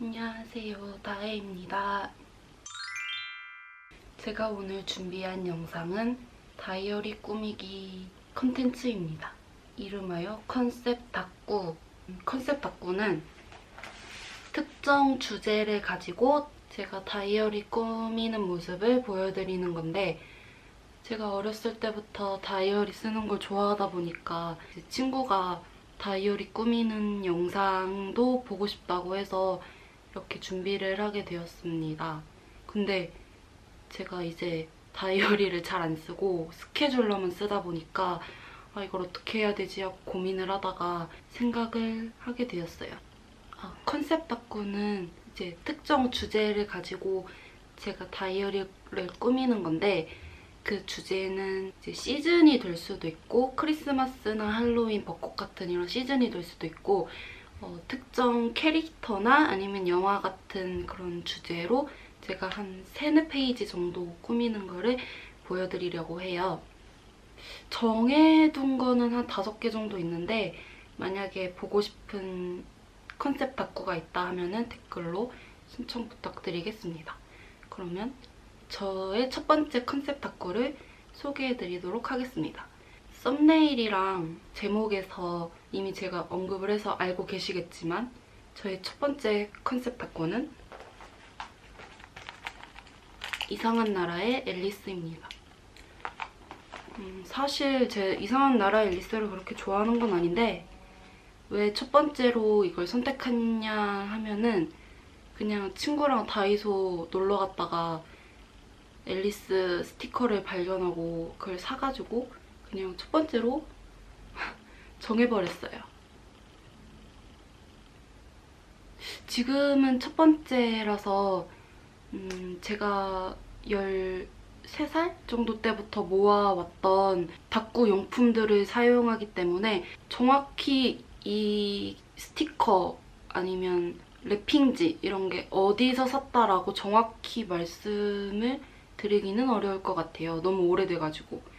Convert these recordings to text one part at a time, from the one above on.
안녕하세요. 다혜입니다. 제가 오늘 준비한 영상은 다이어리 꾸미기 컨텐츠입니다. 이름하여 컨셉. 음, 컨셉 닭구는 특정 주제를 가지고 제가 다이어리 꾸미는 모습을 보여드리는 건데 제가 어렸을 때부터 다이어리 쓰는 걸 좋아하다 보니까 친구가 다이어리 꾸미는 영상도 보고 싶다고 해서 이렇게 준비를 하게 되었습니다. 근데 제가 이제 다이어리를 잘 안 쓰고 스케줄러만 쓰다 보니까 아, 이걸 어떻게 해야 되지 하고 고민을 하다가 생각을 하게 되었어요. 아, 컨셉 닦구는 이제 특정 주제를 가지고 제가 다이어리를 꾸미는 건데 그 주제는 이제 시즌이 될 수도 있고 크리스마스나 할로윈, 벚꽃 같은 이런 시즌이 될 수도 있고 어, 특정 캐릭터나 아니면 영화 같은 그런 주제로 제가 한 세네 페이지 정도 꾸미는 거를 보여드리려고 해요. 정해둔 거는 한 다섯 개 정도 있는데 만약에 보고 싶은 컨셉 다꾸가 있다 하면은 댓글로 신청 부탁드리겠습니다. 그러면 저의 첫 번째 컨셉 다꾸를 소개해드리도록 하겠습니다. 썸네일이랑 제목에서 이미 제가 언급을 해서 알고 계시겠지만 저의 첫 번째 컨셉 다꾸는 이상한 나라의 앨리스입니다. 음, 사실 제 이상한 나라의 앨리스를 그렇게 좋아하는 건 아닌데 왜 첫 번째로 이걸 선택했냐 하면은 그냥 친구랑 다이소 놀러 갔다가 앨리스 스티커를 발견하고 그걸 사가지고 그냥 첫 번째로 정해버렸어요. 지금은 첫 번째라서 음, 제가 13살 정도 때부터 모아왔던 다꾸 용품들을 사용하기 때문에 정확히 이 스티커 아니면 랩핑지 이런 게 어디서 샀다라고 정확히 말씀을 드리기는 어려울 것 같아요. 너무 오래돼가지고.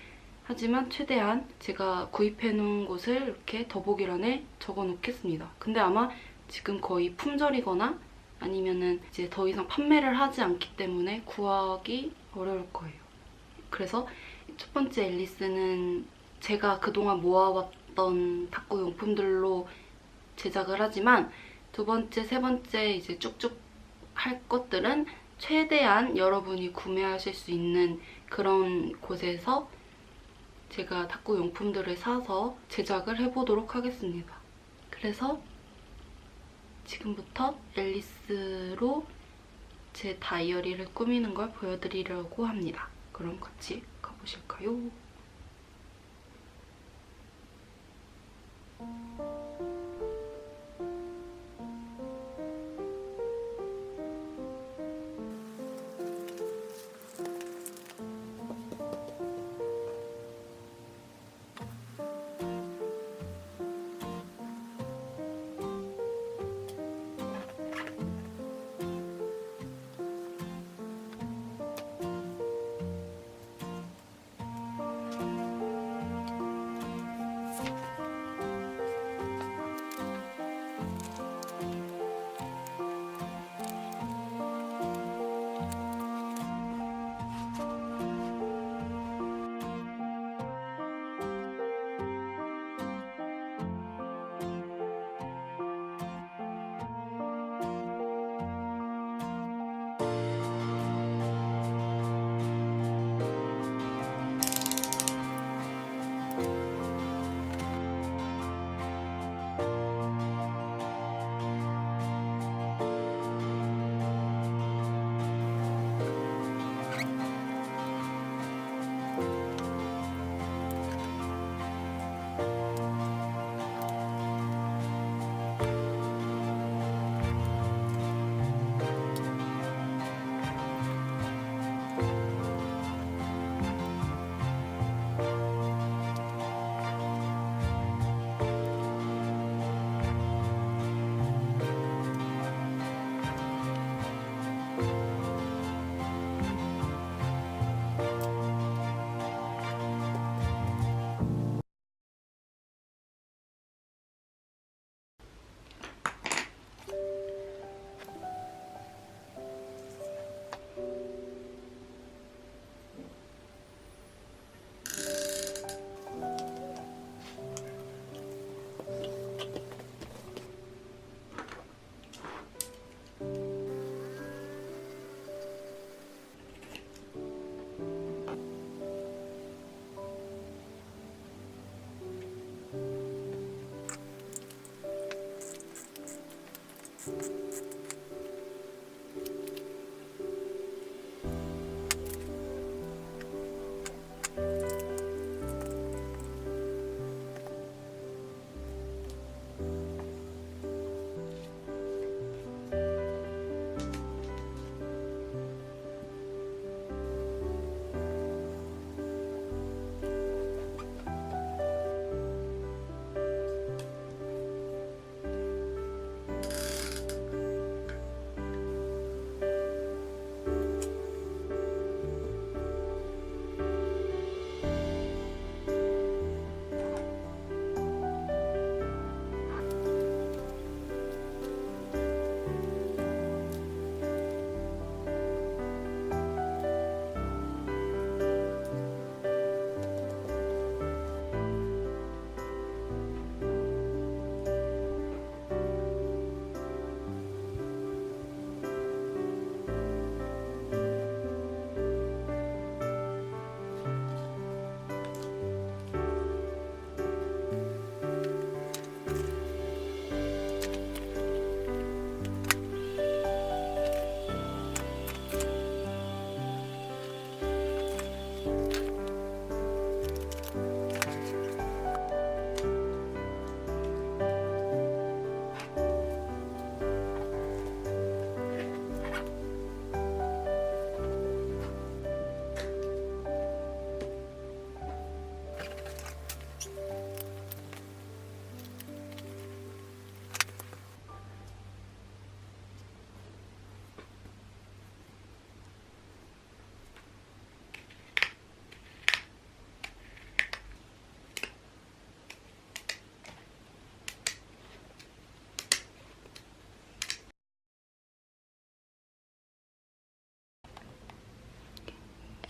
하지만 최대한 제가 구입해놓은 곳을 이렇게 더보기란에 적어놓겠습니다. 근데 아마 지금 거의 품절이거나 아니면은 이제 더 이상 판매를 하지 않기 때문에 구하기 어려울 거예요. 그래서 첫 번째 앨리스는 제가 그동안 모아왔던 탁구 용품들로 제작을 하지만 두 번째, 세 번째 이제 쭉쭉 할 것들은 최대한 여러분이 구매하실 수 있는 그런 곳에서 제가 탁구 용품들을 사서 제작을 해보도록 하겠습니다. 그래서 지금부터 앨리스로 제 다이어리를 꾸미는 걸 보여드리려고 합니다. 그럼 같이 가보실까요?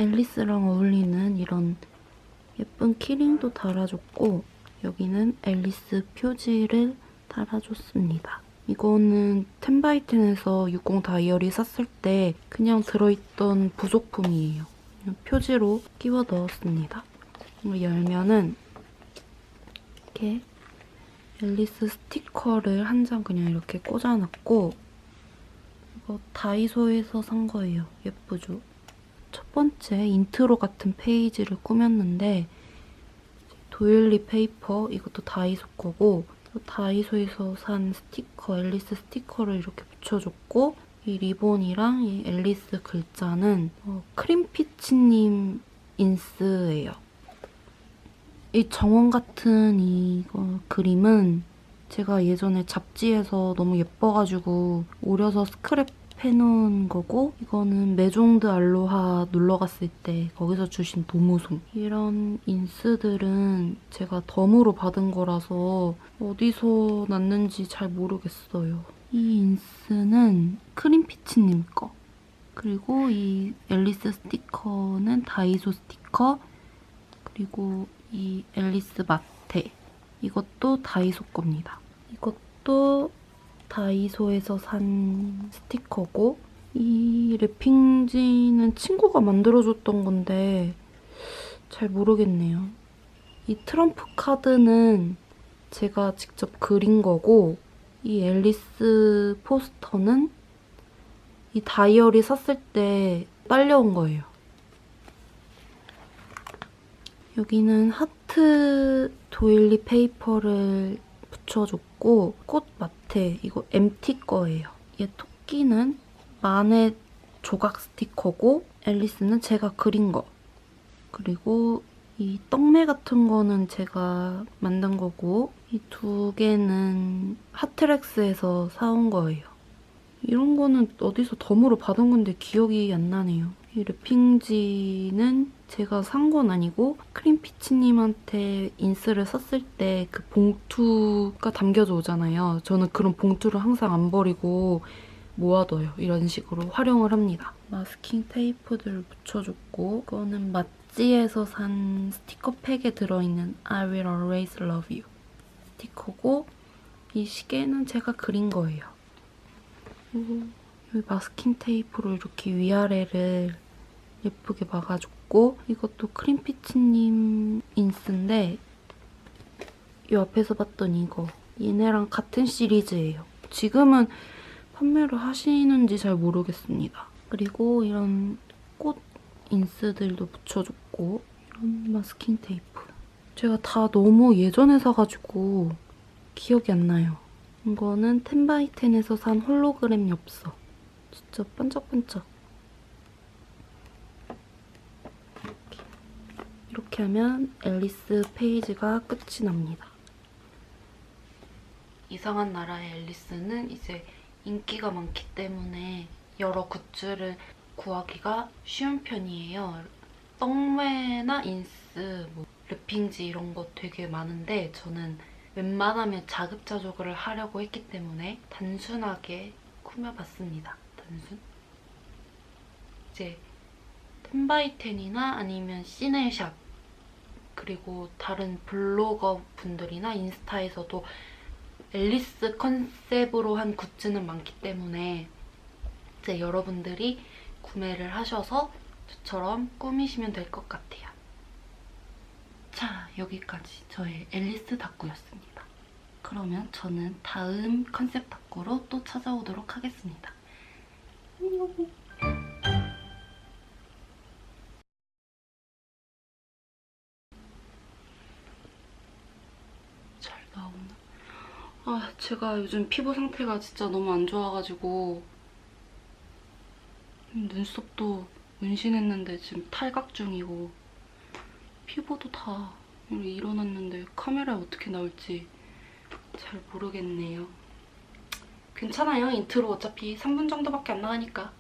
앨리스랑 어울리는 이런 예쁜 키링도 달아줬고 여기는 앨리스 표지를 달아줬습니다. 이거는 텐바이텐에서 60 다이어리 샀을 때 그냥 들어있던 부속품이에요. 표지로 끼워 넣었습니다. 열면은 이렇게 앨리스 스티커를 한 장 그냥 이렇게 꽂아놨고 이거 다이소에서 산 거예요. 예쁘죠? 첫 번째 인트로 같은 페이지를 꾸몄는데 도일리 페이퍼 이것도 다이소 거고 다이소에서 산 스티커 앨리스 스티커를 이렇게 붙여줬고 이 리본이랑 이 앨리스 글자는 어, 크림피치님 인스예요. 이 정원 같은 이거 그림은 제가 예전에 잡지에서 너무 예뻐가지고 오려서 스크랩 해놓은 거고 이거는 메종드 알로하 놀러 갔을 때 거기서 주신 도무송 이런 인스들은 제가 덤으로 받은 거라서 어디서 났는지 잘 모르겠어요. 이 인스는 크림피치님 거 그리고 이 앨리스 스티커는 다이소 스티커 그리고 이 앨리스 마테 이것도 다이소 겁니다. 이것도 다이소에서 산 스티커고 이 랩핑지는 친구가 만들어줬던 건데 잘 모르겠네요. 이 트럼프 카드는 제가 직접 그린 거고 이 앨리스 포스터는 이 다이어리 샀을 때 딸려온 거예요. 여기는 하트 도일리 페이퍼를 붙여줬고 꽃 마테 이거 MT 거예요. 얘 토끼는 만의 조각 스티커고 앨리스는 제가 그린 거. 그리고 이 떡메 같은 거는 제가 만든 거고 이 두 개는 하트렉스에서 사온 거예요. 이런 거는 어디서 덤으로 받은 건데 기억이 안 나네요. 이 랩핑지는 제가 산 건 아니고 크림피치님한테 인스를 썼을 때 그 봉투가 담겨져 오잖아요. 저는 그런 봉투를 항상 안 버리고 모아둬요. 이런 식으로 활용을 합니다. 마스킹 테이프들 붙여줬고 이거는 맛지에서 산 스티커 팩에 들어있는 I will always love you 스티커고 이 시계는 제가 그린 거예요. 그리고 여기 마스킹 테이프로 이렇게 위아래를 예쁘게 막아줬고 이것도 크림피치님 인스인데 이 앞에서 봤던 이거 얘네랑 같은 시리즈예요. 지금은 판매를 하시는지 잘 모르겠습니다. 그리고 이런 꽃 인스들도 붙여줬고 이런 마스킹 테이프. 제가 다 너무 예전에 사가지고 기억이 안 나요. 이거는 텐바이텐에서 산 홀로그램 엽서. 진짜 반짝반짝. 이렇게. 이렇게 하면 앨리스 페이지가 끝이 납니다. 이상한 나라의 앨리스는 이제 인기가 많기 때문에 여러 굿즈를 구하기가 쉬운 편이에요. 떡매나 인스, 뭐 르핑지 이런 거 되게 많은데 저는 웬만하면 자급자족을 하려고 했기 때문에 단순하게 꾸며봤습니다. 단순. 이제 텐바이텐이나 아니면 시네샵 그리고 다른 블로거 분들이나 인스타에서도 앨리스 컨셉으로 한 굿즈는 많기 때문에 이제 여러분들이 구매를 하셔서 저처럼 꾸미시면 될 것 같아요. 자, 여기까지 저의 앨리스 닭구였습니다. 그러면 저는 다음 컨셉 닭구로 또 찾아오도록 하겠습니다. 안녕. 제가 요즘 피부 상태가 진짜 너무 안 좋아가지고 눈썹도 문신했는데 지금 탈각 중이고 피부도 다 일어났는데 카메라에 어떻게 나올지 잘 모르겠네요. 괜찮아요. 인트로 어차피 3분 정도밖에 안 나가니까.